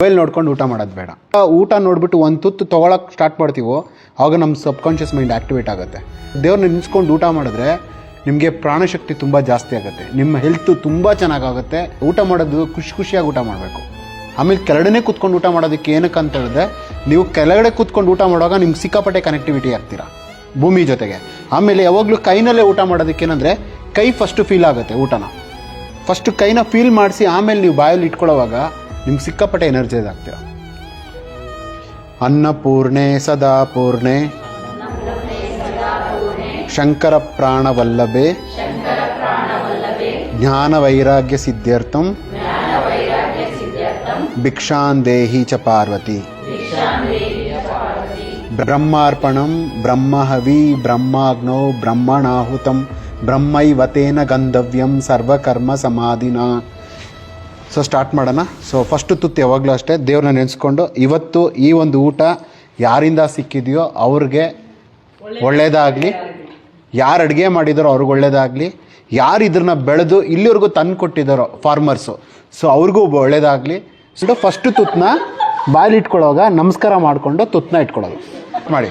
Mobile ನೋಡ್ಕೊಂಡು ಊಟ ಮಾಡೋದು ಬೇಡ. ಊಟ ನೋಡ್ಬಿಟ್ಟು ಒಂದು ತುತ್ತು ತೊಗೊಳಕ್ಕೆ ಸ್ಟಾರ್ಟ್ ಮಾಡ್ತೀವೋ, ಆಗ ನಮ್ಮ ಸಬ್ಕಾನ್ಷಿಯಸ್ ಮೈಂಡ್ ಆ್ಯಕ್ಟಿವೇಟ್ ಆಗುತ್ತೆ. ದೇವ್ರನ್ನ ನಿನ್ಸ್ಕೊಂಡು ಊಟ ಮಾಡಿದ್ರೆ ನಿಮಗೆ ಪ್ರಾಣಶಕ್ತಿ ತುಂಬ ಜಾಸ್ತಿ ಆಗುತ್ತೆ. ನಿಮ್ಮ ಹೆಲ್ತು ತುಂಬ ಚೆನ್ನಾಗಾಗುತ್ತೆ ಊಟ ಮಾಡೋದು ಖುಷಿ ಖುಷಿಯಾಗಿ ಊಟ ಮಾಡಬೇಕು. ಆಮೇಲೆ ಕೆಳಗಡೆ ಕೂತ್ಕೊಂಡು ಊಟ ಮಾಡೋದಕ್ಕೆ ಏನಕ್ಕೆ ಅಂತ ಹೇಳಿದ್ರೆ, ನೀವು ಕೆಳಗಡೆ ಕೂತ್ಕೊಂಡು ಊಟ ಮಾಡುವಾಗ ನಿಮ್ಗೆ ಸಿಕ್ಕಾಪಟ್ಟೆ ಕನೆಕ್ಟಿವಿಟಿ ಆಗ್ತೀರಾ. ಭೂಮಿ ಜೊತೆಗೆ. ಆಮೇಲೆ ಯಾವಾಗಲೂ ಕೈನಲ್ಲೇ ಊಟ ಮಾಡೋದಕ್ಕೆ ಏನಂದರೆ, ಕೈ ಫಸ್ಟು ಫೀಲ್ ಆಗುತ್ತೆ ಊಟನ. ಫಸ್ಟು ಕೈನ ಫೀಲ್ ಮಾಡಿಸಿ ಆಮೇಲೆ ನೀವು ಬಾಯಲ್ಲಿ ಇಟ್ಕೊಳ್ಳೋವಾಗ ನಿಮ್ಗೆ ಸಿಕ್ಕಾಪಟ್ಟೆ ಎನರ್ಜೈಸ್ ಆಗ್ತೀರ? ಅನ್ನಪೂರ್ಣೆ ಸದಾ ಪೂರ್ಣೆ ಶಂಕರ ಪ್ರಾಣವಲ್ಲಭೆ ಜ್ಞಾನ ವೈರಾಗ್ಯ ಸಿದ್ಧಾರ್ಥಂ ಭಿಕ್ಷಾನ್ ದೇಹಿ ಚ ಪಾರ್ವತಿ, ಬ್ರಹ್ಮಾರ್ಪಣಂ, ಬ್ರಹ್ಮಹವಿ, ಬ್ರಹ್ಮಾಗ್ನೌ, ಬ್ರಹ್ಮಣಾಹುತಂ, ಬ್ರಹ್ಮೈವತೇನ ಗಂಧವ್ಯಂ, ಸರ್ವಕರ್ಮ ಸಮಾಧಿನ ಸೊ ಸ್ಟಾರ್ಟ್ ಮಾಡೋಣ. ಸೊ ಫಸ್ಟ್ ತುತ್ತು ಯಾವಾಗಲೂ ಅಷ್ಟೇ, ದೇವ್ರನ್ನ ನೆನೆಸ್ಕೊಂಡು, ಇವತ್ತು ಈ ಒಂದು ಊಟ ಯಾರಿಂದ ಸಿಕ್ಕಿದೆಯೋ ಅವ್ರಿಗೆ ಒಳ್ಳೆಯದಾಗಲಿ ಯಾರು ಅಡುಗೆ ಮಾಡಿದಾರೋ ಅವ್ರಿಗೆ ಒಳ್ಳೆಯದಾಗಲಿ ಯಾರು ಇದ್ರನ್ನ ಬೆಳೆದು ಇಲ್ಲಿವರೆಗೂ ತಂದು ಕೊಟ್ಟಿದ್ದಾರೋ ಫಾರ್ಮರ್ಸು ಸೊ ಅವ್ರಿಗೂ ಒಳ್ಳೇದಾಗಲಿ. ಸೊ ಫಸ್ಟು ತುತ್ತನ್ನ ಬಾಯಲ್ಲಿ ಇಟ್ಕೊಳ್ಳೋವಾಗ ನಮಸ್ಕಾರ ಮಾಡಿಕೊಂಡು ತುತ್ತನ್ನ ಇಟ್ಕೊಳ್ಳೋದು. ಮಾಡಿ.